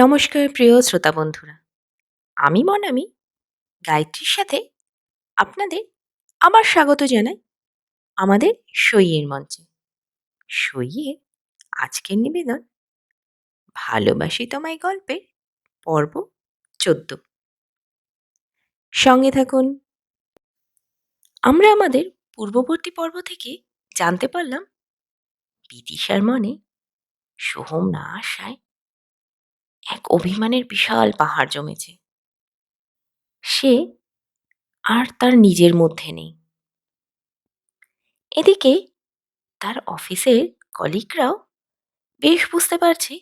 নমস্কার, প্রিয় শ্রোতা বন্ধুরা। আমি মনামি, গায়ত্রীর সাথে আপনাদের আবার স্বাগত জানাই আমাদের সইয়ের মঞ্চে। সইয়ের আজকের নিবেদন ভালোবাসি তোমায় গল্পের পর্ব চোদ্দ। সঙ্গে থাকুন। আমরা আমাদের পূর্ববর্তী পর্ব থেকে জানতে পারলাম, বিদিশার মনে সোহম না আসায় এক অভিমানের বিশাল পাহাড় জমেছে। সে আর তার নিজের মধ্যে নেই। এদিকে তার অফিসের কলিগরাও বেশ বুঝতে পারছে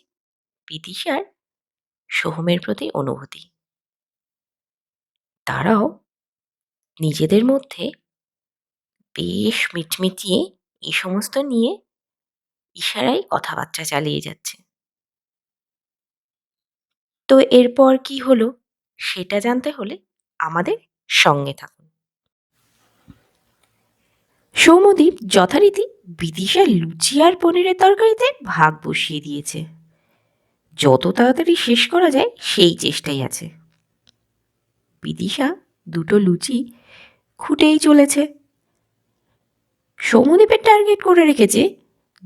বিদিশার সোহমের প্রতি অনুভূতি। তারাও নিজেদের মধ্যে বেশ মিটমিটিয়ে এই সমস্ত নিয়ে ইশারায় কথাবার্তা চালিয়ে যাচ্ছে। তো এরপর কি হলো? সেটা জানতে হলে আমাদের সঙ্গে থাকুন। সৌমদ্বীপ যথারীতি বিদিশা লুচি আর পনিরের তরকারিতে ভাগ বসিয়ে দিয়েছে। যত তাড়াতাড়ি শেষ করা যায়, সেই চেষ্টাই আছে। বিদিশা দুটো লুচি খুঁটেই চলেছে। সৌমদ্বীপের টার্গেট করে রেখেছে,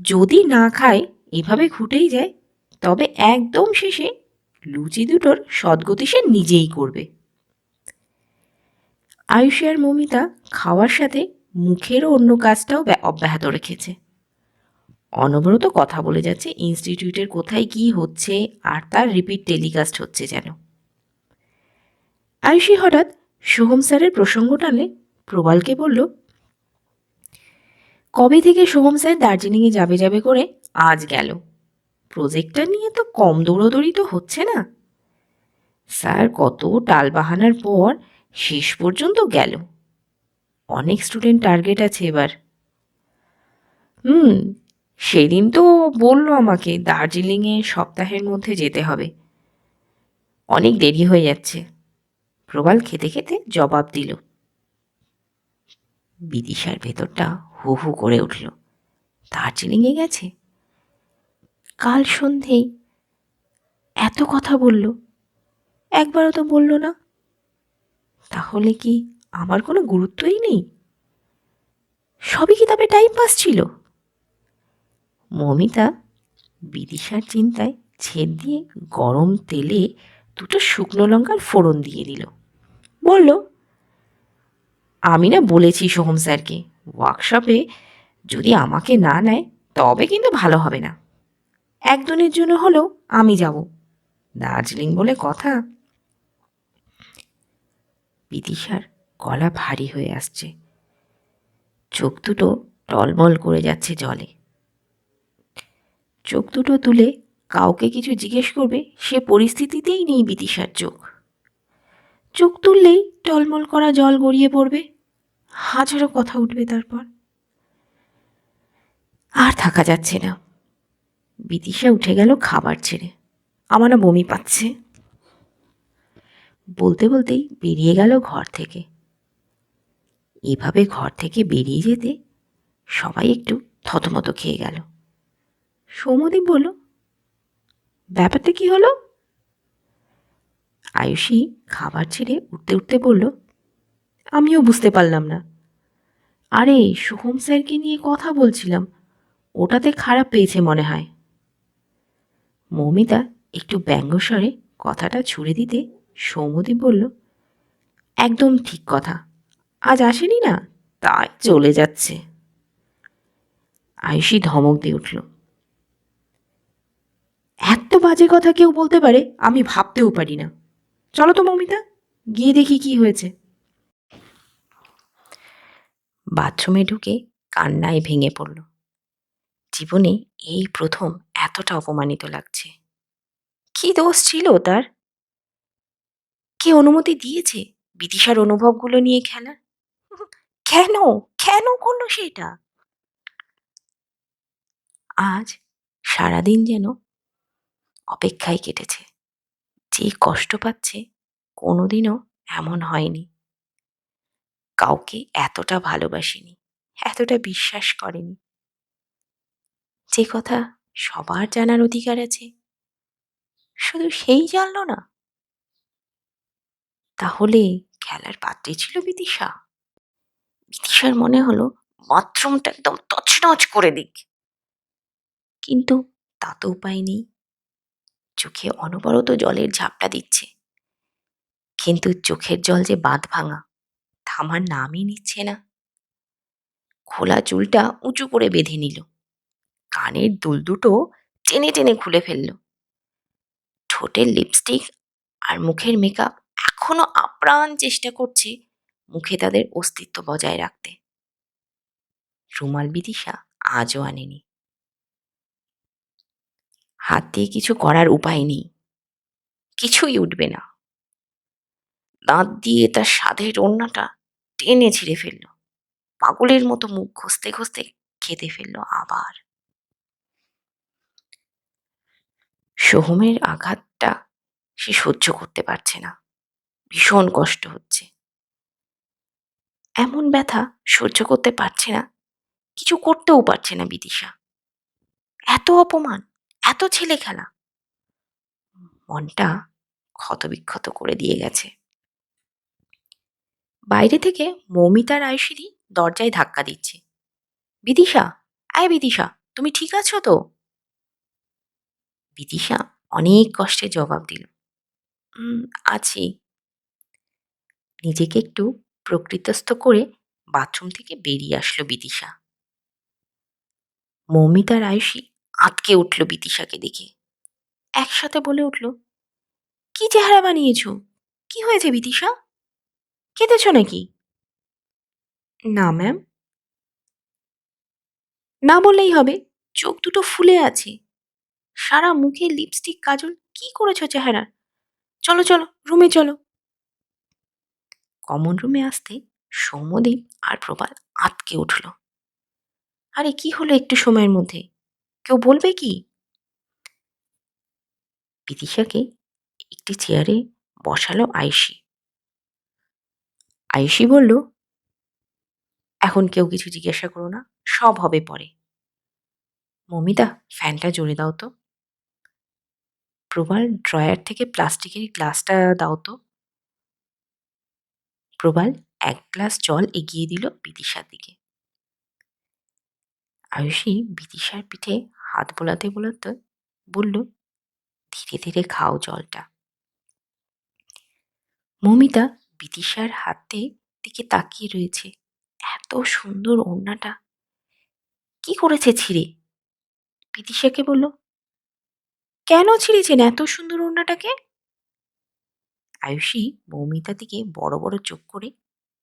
যদি না খায়, এভাবে খুঁটেই যায়, তবে একদম শেষে লুচি দুটোর সদ্গতি সে নিজেই করবে। আয়ুষী আর মমিতা খাওয়ার সাথে মুখেরও অন্য কাজটাও ব্যা- অব্যাহত রেখেছে। অনবরত কথা বলে যাচ্ছে ইনস্টিটিউটের কোথায় কি হচ্ছে আর তার রিপিট টেলিকাস্ট হচ্ছে যেন। আয়ুষী হঠাৎ সোহম স্যারের প্রসঙ্গ টানলে প্রবালকে বলল, কবে থেকে সোহম স্যার দার্জিলিংয়ে যাবে যাবে করে আজ গেল? প্রজেক্টটা নিয়ে তো কম দৌড়দৌড়ি তো হচ্ছে না। স্যার, কত টালবাহানার পর শেষ পর্যন্ত গেল। অনেক স্টুডেন্ট টার্গেট আছে এবার। হুম, সেদিন তো বলল আমাকে দার্জিলিংয়ে সপ্তাহের মধ্যে যেতে হবে। অনেক দেরি হয়ে যাচ্ছে। প্রবাল খেতে খেতে জবাব দিল। বিদিশার ভেতরটা হু হু করে উঠল। দার্জিলিংয়ে গেছে? কাল সন্ধেই এত কথা বলল। একবারও তো বলল না। তাহলে কি আমার কোনো গুরুত্বই নেই? সবই কি তবে টাইম পাস ছিল? মমিতা বিদিশার চিন্তায় ছেদ দিয়ে গরম তেলে দুটো শুকনো লঙ্কার ফোড়ন দিয়ে দিল। বলল, আমি না বলেছি সোহম স্যারকে। ওয়ার্কশপে যদি আমাকে না নেয়, তবে কিন্তু ভালো হবে না। একদিনের জন্য হলেও আমি যাব। দার্জিলিং বলে কথা। বিদিশার গলা ভারী হয়ে আসছে। চোখ দুটো টলমল করে যাচ্ছে জলে। চোখ দুটো তুলে কাউকে কিছু জিজ্ঞেস করবে সে পরিস্থিতিতেই নেই বিদিশার চোখ। চোখ তুললেই টলমল করা জল গড়িয়ে পড়বে। হাজারো কথা উঠবে তারপর। আর থাকা যাচ্ছে না। বিদিশা উঠে গেল খাবার ছেড়ে। আমার না বমি পাচ্ছে। বলতে বলতেই বেরিয়ে গেল ঘর থেকে। এভাবে ঘর থেকে বেরিয়ে যেতে সবাই একটু থতমত খেয়ে গেল। সৌমদীপ বলল, ব্যাপারটা কি হলো? আয়ুষী খাবার ছেড়ে উঠতে উঠতে বলল, আমিও বুঝতে পারলাম না। আরে, সোহম স্যারকে নিয়ে কথা বলছিলাম। ওটাতে খারাপ পেয়েছে মনে হয়। মৌমিতা একটু ব্যঙ্গস্বরে কথাটা ছুড়ে দিতে সৌমদীপ বলল, একদম ঠিক কথা। আজ আসেনি না? তাই চলে যাচ্ছে। আয়ুষী ধমক দিয়ে উঠল, এত বাজে কথা কেউ বলতে পারে, আমি ভাবতেও পারি না। চলো তো মমিতা, গিয়ে দেখি কি হয়েছে। বাথরুমে ঢুকে কান্নায় ভেঙে পড়ল। জীবনে এই প্রথম এতটা অপমানিত লাগছে। কি দোষ ছিল তার? কে অনুমতি দিয়েছে বিদিশার অনুভবগুলো নিয়ে খেলার? কেন? কেন করল সেটা? আজ সারাদিন যেন অপেক্ষায় কেটেছে। যে কষ্ট পাচ্ছে কোনোদিনও এমন হয়নি। কাউকে এতটা ভালোবাসেনি, এতটা বিশ্বাস করেনি। যে কথা সবার জানার অধিকার আছে। শুধু সেই জানলো না। তাহলে খেলার পাত্রে ছিল বিদিশা। বিদিশার মনে হলো বাথরুমটা একদম তছনছ করে দিক। কিন্তু তা তো উপায় নেই। চোখে অনবরত জলের ঝাপটা দিচ্ছে। কিন্তু চোখের জল যে বাঁধ ভাঙা, থামার নামই নিচ্ছে না। খোলা চুলটা উঁচু করে বেঁধে নিল। কানের দুল দুটো টেনে টেনে খুলে ফেলল। ঠোঁটের লিপস্টিক আর মুখের মেকআপ এখনও আপ্রাণ চেষ্টা করছে মুখে তাদের অস্তিত্ব বজায় রাখতে। রুমাল বিদিশা আজও আনেনি। হাত দিয়ে কিছু করার উপায় নেই। কিছুই উঠবে না। দাঁত দিয়ে তার স্বাদের ওড়নাটা টেনে ছিঁড়ে ফেলল। পাগলের মতো মুখ ঘষতে ঘষতে খেতে ফেলল আবার। সোহমের আঘাতটা সে সহ্য করতে পারছে না। ভীষণ কষ্ট হচ্ছে। এমন ব্যথা সহ্য করতে পারছে না, কিছু করতেও পারছে না বিদিশা। এত অপমান, এত ছেলে খেলা মনটা ক্ষতবিক্ষত করে দিয়ে গেছে। বাইরে থেকে মৌমিতা রায়শ্রী দরজায় ধাক্কা দিচ্ছে। বিদিশা, আয় বিদিশা, তুমি ঠিক আছো তো? বিদিশা অনেক কষ্টে জবাব দিল। "উম, আছি। নিজেকে একটু প্রকৃতস্থ করে বাথরুম থেকে বেরিয়ে আসলো বিদিশা। মৌমিতা রায়সী আটকে উঠল বিদিশাকে দেখে। একসাথে বলে উঠল কি চেহারা বানিয়েছ? কি হয়েছে বিদিশা? কেঁদেছ নাকি? না ম্যাম। না বললেই হবে। চোখ দুটো ফুলে আছে। সারা মুখে লিপস্টিক কাজল, কি করেছ চেহারা? চলো চলো রুমে চলো। কমন রুমে আসতে সৌম্যদীপ আর প্রবাল আটকে উঠল। আরে, কি হলো একটু সময়ের মধ্যে? কেউ বলবে কি? বিদিশাকে একটি চেয়ারে বসালো আয়ুষী। আয়ুষী বলল, এখন কেউ কিছু জিজ্ঞাসা করো না, সব হবে পরে। মমিতা ফ্যানটা জোরে দাও তো। প্রবাল, ড্রয়ার থেকে প্লাস্টিকের গ্লাসটা দাও তো। প্রবাল, এক গ্লাস জল এগিয়ে দিল বিদিশার দিকে। আয়ুষী বিদিশার পিঠে হাত বোলাতে বোলাতে বলল, ধীরে ধীরে খাও জলটা। মমিতা বিদিশার হাতে দিকে তাকিয়ে রয়েছে। এত সুন্দর ওড়নাটা। কি করেছে ছিঁড়ে? বিদিশাকে বলল কেন ছিঁড়েছেন এত সুন্দর ওড়নাটাকে? আয়ুষী মৌমিতা দিকে বড় বড় চোখ করে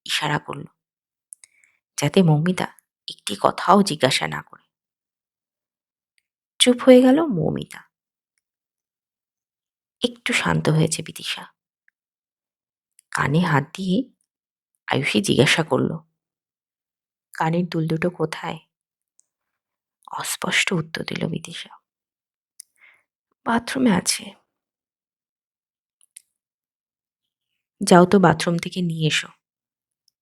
ইশারা করল, যাতে মৌমিতা একটি কথাও জিজ্ঞাসা না করে। চুপ হয়ে গেল মৌমিতা। একটু শান্ত হয়েছে বিদিশা। কানে হাত দিয়ে আয়ুষী জিজ্ঞাসা করল, কানের দুল দুটো কোথায়? অস্পষ্ট উত্তর দিল বিদিশা। বাথরুমে আছে। যাও তো বাথরুম থেকে নিয়ে এসো।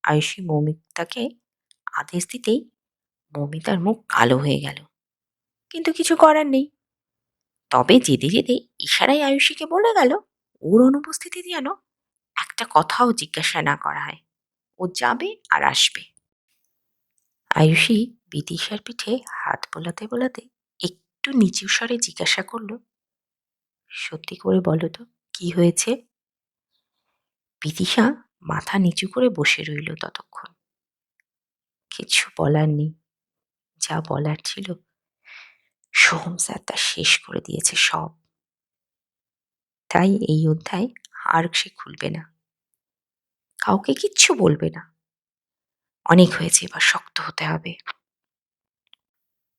আয়ুষী মৌমিতাকে আদেশ দিতেই মৌমিতার মুখ কালো হয়ে গেল। কিন্তু কিছু করার নেই। তবে যেতে যেতে ইশারায় আয়ুষীকে বলে গেল, ওর অনুপস্থিতি যেন একটা কথাও জিজ্ঞাসা না করা হয়। ও যাবে আর আসবে। আয়ুষী বিদিশার পিঠে হাত বোলাতে বোলাতে একটু নিচু স্বরে জিজ্ঞাসা করল সত্যি করে বলো তো, কি হয়েছে? বিদিশা মাথা নিচু করে বসে রইল ততক্ষণ। কিছু বলার নেই, যা বলার ছিল, সোহম স্যার তা শেষ করে দিয়েছে সব। তাই এই অধ্যায় আর সে খুলবে না। কাউকে কিচ্ছু বলবে না। অনেক হয়েছে, এবার শক্ত হতে হবে।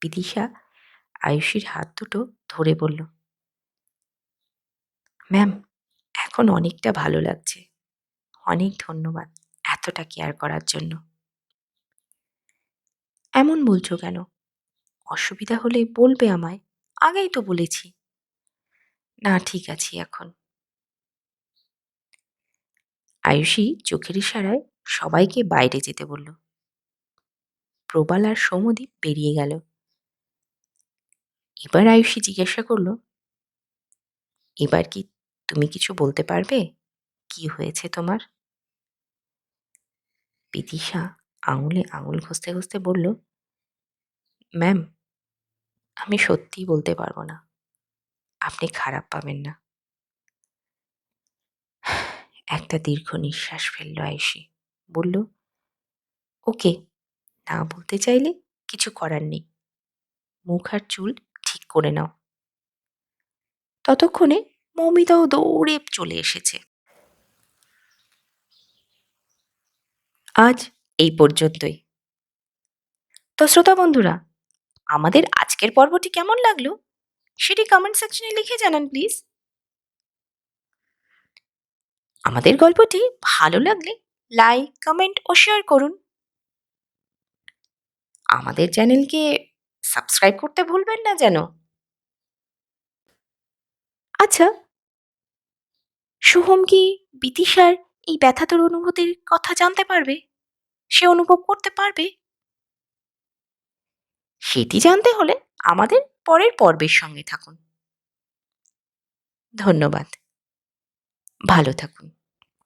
বিদিশা আয়ুষীর হাত দুটো ধরে বলল ম্যাম, এখন অনেকটা ভালো লাগছে। অনেক ধন্যবাদ এতটা কেয়ার করার জন্য। এমন বলছো কেন? অসুবিধা হলে বলবে আমায়। আগেই তো বলেছি। না, ঠিক আছি এখন। আয়ুষী চোখের ইশারায় সবাইকে বাইরে যেতে বলল। প্রবাল আর সৌমদীপ বেরিয়ে গেল। এবার আয়ুষী জিজ্ঞাসা করল, এবার কি তুমি কিছু বলতে পারবে? কি হয়েছে তোমার? বিদিশা আঙুলে আঙুল ঘষতে ঘষতে বলল, ম্যাম, আমি সত্যিই বলতে পারব না। আপনি খারাপ পাবেন না। একটা দীর্ঘ নিঃশ্বাস ফেলল আয়ুষী বলল, ওকে, না বলতে চাইলে কিছু করার নেই। মুখ আর চুল ঠিক করে নাও। ততক্ষণে মৌমিতাও দৌড়ে চলে এসেছে। আজ এই পর্যন্তই। তো শ্রোতা বন্ধুরা, আমাদের আজকের পর্বটি কেমন লাগল? সেটি কমেন্ট সেকশনে লিখে জানান প্লিজ আমাদের গল্পটি ভালো লাগলে লাইক কমেন্ট ও শেয়ার করুন। আমাদের চ্যানেলকে সাবস্ক্রাইব করতে ভুলবেন না যেন। আচ্ছা শুভম কি বিতিশার এই ব্যথাতর অনুভূতির কথা জানতে পারবে? সে অনুভব করতে পারবে? সেটি জানতে হলে আমাদের পরের পর্বের সঙ্গে থাকুন। ধন্যবাদ। ভালো থাকুন।